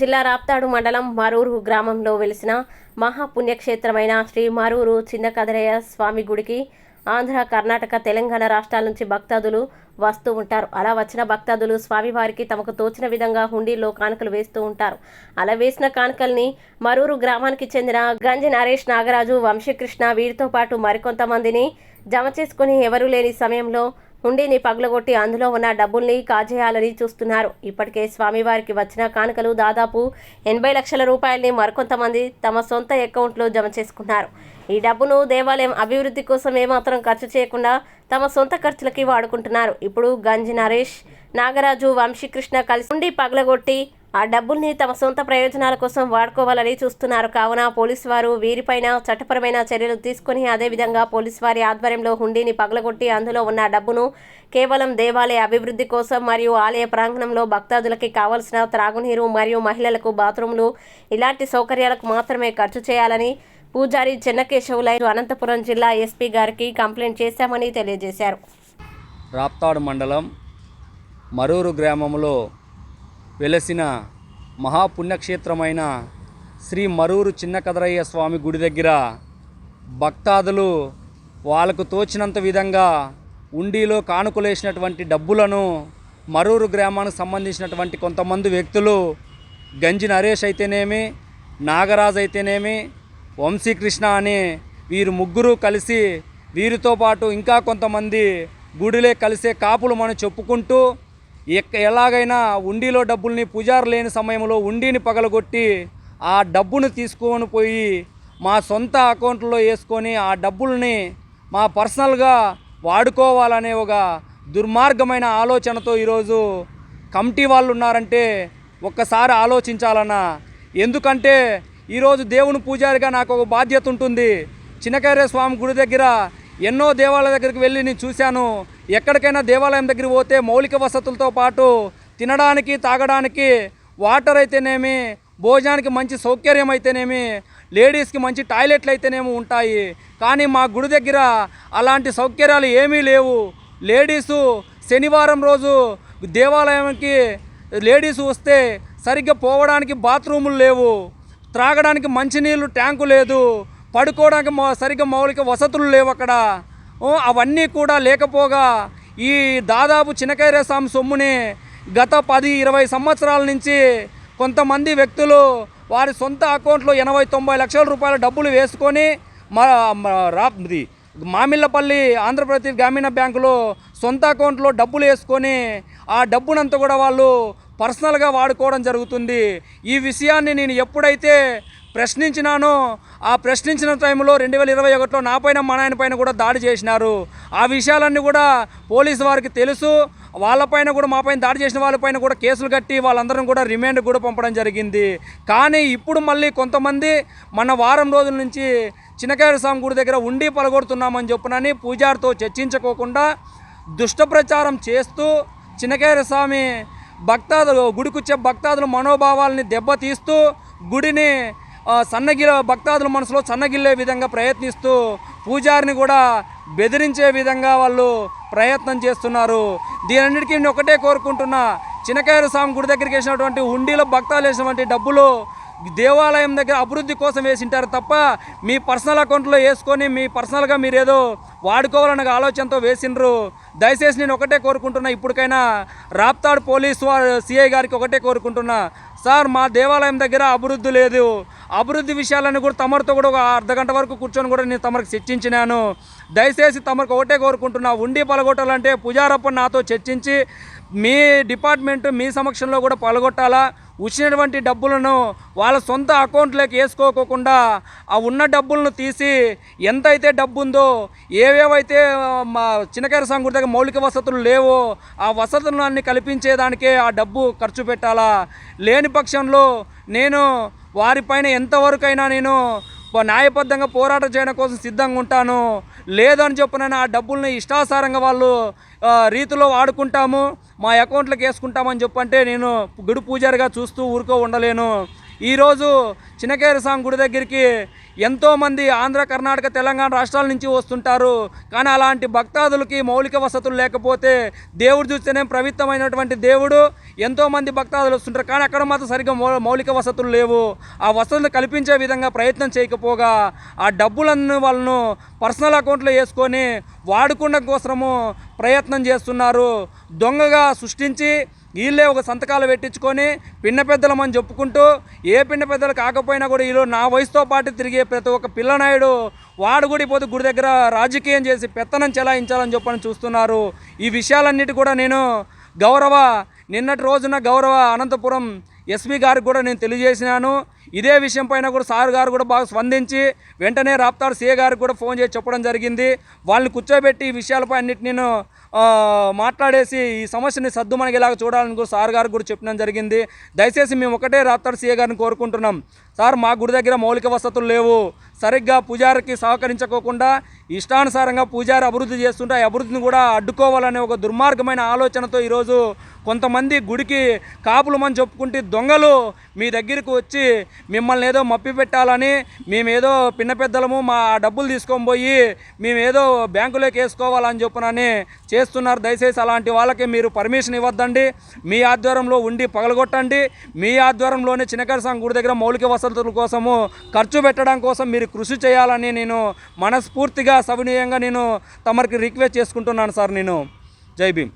జిల్లా రాప్తాడు మండలం మరూరు గ్రామంలో వెలిసిన మహాపుణ్యక్షేత్రమైన శ్రీ మరూరు చిన్న కదరయ్య స్వామి గుడికి ఆంధ్ర కర్ణాటక తెలంగాణ రాష్ట్రాల నుంచి భక్తాదులు వస్తూ ఉంటారు. అలా వచ్చిన భక్తాదులు స్వామివారికి తమకు తోచిన విధంగా హుండీలో కానుకలు వేస్తూ ఉంటారు. అలా వేసిన కానుకల్ని మరూరు గ్రామానికి చెందిన గంజి నరేష్ నాగరాజు వంశీకృష్ణ వీరితో పాటు మరికొంతమందిని జమ చేసుకుని ఎవరూ లేని సమయంలో హుండీని పగలగొట్టి అందులో ఉన్న డబ్బుల్ని కాజేయాలని చూస్తున్నారు. ఇప్పటికే స్వామివారికి వచ్చిన కానుకలు దాదాపు ఎనభై లక్షల రూపాయల్ని మరికొంతమంది తమ సొంత అకౌంట్లో జమ చేసుకున్నారు. ఈ డబ్బును దేవాలయం అభివృద్ధి కోసం ఏమాత్రం ఖర్చు చేయకుండా తమ సొంత ఖర్చులకి వాడుకుంటున్నారు. ఇప్పుడు గంజి నరేష్ నాగరాజు వంశీకృష్ణ కలిసి హుండీ పగలగొట్టి ఆ డబ్బుల్ని తమ సొంత ప్రయోజనాల కోసం వాడుకోవాలని చూస్తున్నారు. కావున పోలీసు వారు వీరిపైన చట్టపరమైన చర్యలు తీసుకుని అదేవిధంగా పోలీసు వారి ఆధ్వర్యంలో హుండీని పగలగొట్టి అందులో ఉన్న డబ్బును కేవలం దేవాలయ అభివృద్ధి కోసం మరియు ఆలయ ప్రాంగణంలో భక్తాదులకి కావలసిన త్రాగునీరు మరియు మహిళలకు బాత్రూంలు ఇలాంటి సౌకర్యాలకు మాత్రమే ఖర్చు చేయాలని పూజారి చెన్నకేశవులైన అనంతపురం జిల్లా ఎస్పీ గారికి కంప్లైంట్ చేశామని తెలియజేశారు. రాప్తాడు మండలం మరూరు గ్రామంలో వెలసిన మహాపుణ్యక్షేత్రమైన శ్రీ మరూరు చిన్న కదరయ్య స్వామి గుడి దగ్గర భక్తాదులు వాళ్ళకు తోచినంత విధంగా ఉండిలో కానుకలేసినటువంటి డబ్బులను మరూరు గ్రామానికి సంబంధించినటువంటి కొంతమంది వ్యక్తులు గంజి నరేష్ అయితేనేమి నాగరాజ్ అయితేనేమి వంశీకృష్ణ అని వీరు ముగ్గురు కలిసి వీరితో పాటు ఇంకా కొంతమంది గుడిలే కలిసే కాపులు మనం చెప్పుకుంటూ ఎలాగైనా ఉండిలో డబ్బుల్ని పుజారు లేని సమయంలో ఉండిని పగలగొట్టి ఆ డబ్బును తీసుకొని పోయి మా సొంత అకౌంట్లో వేసుకొని ఆ డబ్బుల్ని మా పర్సనల్గా వాడుకోవాలనే ఒక దుర్మార్గమైన ఆలోచనతో ఈరోజు కమిటీ వాళ్ళు ఉన్నారంటే ఒక్కసారి ఆలోచించాలన్నా. ఎందుకంటే ఈరోజు దేవుని పూజారిగా నాకు ఒక బాధ్యత ఉంటుంది. చిన్నకైరే స్వామి గుడి దగ్గర ఎన్నో దేవాలయ దగ్గరికి వెళ్ళి నేను చూశాను. ఎక్కడికైనా దేవాలయం దగ్గరికి పోతే మౌలిక వసతులతో పాటు తినడానికి తాగడానికి వాటర్ అయితేనేమి భోజనానికి మంచి సౌకర్యం అయితేనేమి లేడీస్కి మంచి టాయిలెట్లు అయితేనేమి ఉంటాయి. కానీ మా గుడి దగ్గర అలాంటి సౌకర్యాలు ఏమీ లేవు. లేడీసు శనివారం రోజు దేవాలయానికి లేడీస్ వస్తే సరిగ్గా పోవడానికి బాత్రూములు లేవు. త్రాగడానికి మంచినీళ్ళు ట్యాంకు లేదు. పడుకోవడానికి సరిగ్గా మౌలిక వసతులు లేవు అక్కడ. అవన్నీ కూడా లేకపోగా ఈ దాదాపు చినకైరే స్వామి సొమ్ముని గత పది ఇరవై సంవత్సరాల నుంచి కొంతమంది వ్యక్తులు వారి సొంత అకౌంట్లో ఎనభై తొంభై లక్షల రూపాయల డబ్బులు వేసుకొని మా ఇది మామిళ్ళపల్లి ఆంధ్రప్రదేశ్ గ్రామీణ బ్యాంకులో సొంత అకౌంట్లో డబ్బులు వేసుకొని ఆ డబ్బునంతా కూడా వాళ్ళు పర్సనల్గా వాడుకోవడం జరుగుతుంది. ఈ విషయాన్ని నేను ఎప్పుడైతే ప్రశ్నించినాను. ఆ ప్రశ్నించిన టైంలో రెండు వేల ఇరవై ఒకటిలో నా పైన మా నాయన పైన కూడా దాడి చేసినారు. ఆ విషయాలన్నీ కూడా పోలీసు వారికి తెలుసు. వాళ్ళపైన కూడా మాపైన దాడి చేసిన వాళ్ళపైన కూడా కేసులు కట్టి వాళ్ళందరం కూడా రిమాండ్ కూడా పంపడం జరిగింది. కానీ ఇప్పుడు మళ్ళీ కొంతమంది మన వారం రోజుల నుంచి చిన్నకాయల స్వామి గుడి దగ్గర ఉండి పలగొడుతున్నామని చెప్పునని పూజారితో చర్చించుకోకుండా దుష్ట ప్రచారం చేస్తూ చిన్నకాయల స్వామి భక్తాదులు గుడికొచ్చే భక్తాదుల మనోభావాల్ని దెబ్బతీస్తూ గుడిని సన్నగిల భక్తాదుల మనసులో సన్నగిల్లే విధంగా ప్రయత్నిస్తూ పూజారిని కూడా బెదిరించే విధంగా వాళ్ళు ప్రయత్నం చేస్తున్నారు. దీనన్నిటికీ నేను ఒకటే కోరుకుంటున్నా. చినకాయల స్వామి గుడి దగ్గరికి వేసినటువంటి హుండీలో భక్తాలు వేసినటువంటి డబ్బులు దేవాలయం దగ్గర అభివృద్ధి కోసం వేసింటారు తప్ప మీ పర్సనల్ అకౌంట్లో వేసుకొని మీ పర్సనల్గా మీరు ఏదో వాడుకోవాలనే ఆలోచనతో వేసిండ్రు. దయచేసి నేను ఒకటే కోరుకుంటున్నా. ఇప్పటికైనా రాప్తాడు పోలీసు వారు సిఐ గారికి ఒకటే కోరుకుంటున్నా. సార్ మా దేవాలయం దగ్గర అభివృద్ధి లేదు. అభివృద్ధి విషయాలను కూడా తమరితో కూడా ఒక అర్ధ గంట వరకు కూర్చొని కూడా నేను తమరికి చర్చించినాను. దయచేసి తమరికి ఒకటే కోరుకుంటున్నా ఉండి పలగొట్టాలంటే పుజారప్ప నాతో చర్చించి మీ డిపార్ట్మెంట్ మీ సమక్షంలో కూడా పలగొట్టాలా? వచ్చినటువంటి డబ్బులను వాళ్ళ సొంత అకౌంట్లోకి వేసుకోకుండా ఆ ఉన్న డబ్బులను తీసి ఎంతైతే డబ్బు ఉందో ఏవేవైతే మా చిన్నకాయ సంఘ దగ్గర మౌలిక వసతులు లేవో ఆ వసతులన్నీ కల్పించేదానికే ఆ డబ్బు ఖర్చు పెట్టాలా? లేని పక్షంలో నేను వారిపైన ఎంతవరకైనా నేను న్యాయబద్ధంగా పోరాటం చేయడం కోసం సిద్ధంగా ఉంటాను. లేదని చెప్పిన ఆ డబ్బుల్ని ఇష్టాసారంగా వాళ్ళు రీతిలో వాడుకుంటాము. మా అకౌంట్లోకి వేసుకుంటామని చెప్పంటే నేను గుడి పూజారిగా చూస్తూ ఊరుకో ఉండలేను. ఈరోజు చిన్నకేరు స్వామి గుడి దగ్గరికి ఎంతోమంది ఆంధ్ర కర్ణాటక తెలంగాణ రాష్ట్రాల నుంచి వస్తుంటారు. కానీ అలాంటి భక్తాదులకి మౌలిక వసతులు లేకపోతే దేవుడు చూస్తేనే ప్రవిత్తమైనటువంటి దేవుడు ఎంతోమంది భక్తాదులు వస్తుంటారు. కానీ అక్కడ మాత్రం సరిగ్గా మౌలిక వసతులు లేవు. ఆ వసతులు కల్పించే విధంగా ప్రయత్నం చేయకపోగా ఆ డబ్బులను వాళ్ళను పర్సనల్ అకౌంట్లో వేసుకొని వాడుకోవడం కోసము ప్రయత్నం చేస్తున్నారు. దొంగగా సృష్టించి వీళ్ళే ఒక సంతకాలు పెట్టించుకొని పిన్న పెద్దలమని చెప్పుకుంటూ ఏ పిన్న పెద్దలు కాకపోయినా కూడా వీళ్ళు నా వయసుతో పాటు తిరిగే ప్రతి ఒక్క పిల్లనాయుడు వాడు కూడా పోతే గుడి దగ్గర రాజకీయం చేసి పెత్తనం చెలాయించాలని చెప్పని చూస్తున్నారు. ఈ విషయాలన్నిటి కూడా నేను గౌరవ నిన్నటి రోజున గౌరవ అనంతపురం ఎస్పీ గారికి కూడా నేను తెలియజేసినాను. ఇదే విషయం పైన కూడా సార్ గారు కూడా బాగా స్పందించి వెంటనే రాప్తాడు సీఏ గారికి కూడా ఫోన్ చేసి చెప్పడం జరిగింది. వాళ్ళని కూర్చోబెట్టి ఈ విషయాలపై అన్నిటి నేను మాట్లాడేసి ఈ సమస్యని సద్దుమణిగేలాగా చూడాలని కూడా సార్ గారు కూడా చెప్పడం జరిగింది. దయచేసి మేము ఒకటే రాప్తాడు సీఏ గారిని కోరుకుంటున్నాం. సార్ మా గుడి దగ్గర మౌలిక వసతులు లేవు. సరిగ్గా పూజారికి సహకరించకోకుండా ఇష్టానుసారంగా పూజారి అభివృద్ధి చేస్తుంటే ఆ అభివృద్ధిని కూడా అడ్డుకోవాలనే ఒక దుర్మార్గమైన ఆలోచనతో ఈరోజు కొంతమంది గుడికి కాపులమని చెప్పుకుంటే దొంగలు మీ దగ్గరికి వచ్చి మిమ్మల్ని ఏదో మప్పి పెట్టాలని మేమేదో పిన్న పెద్దలము మా డబ్బులు తీసుకొని పోయి మేమేదో బ్యాంకులోకి వేసుకోవాలని చెప్పునని చేస్తున్నారు. దయచేసి అలాంటి వాళ్ళకి మీరు పర్మిషన్ ఇవ్వద్దండి. మీ ఆధ్వర్యంలో ఉండి పగలగొట్టండి. మీ ఆధ్వర్యంలోనే చిన్నకరసం గుడి దగ్గర మౌలిక వసతుల కోసము ఖర్చు పెట్టడం కోసం మీరు కృషి చేయాలని నేను మనస్ఫూర్తిగా సవినీయంగా నేను తమరికి రిక్వెస్ట్ చేసుకుంటున్నాను సార్ నేను. జై భీమ్.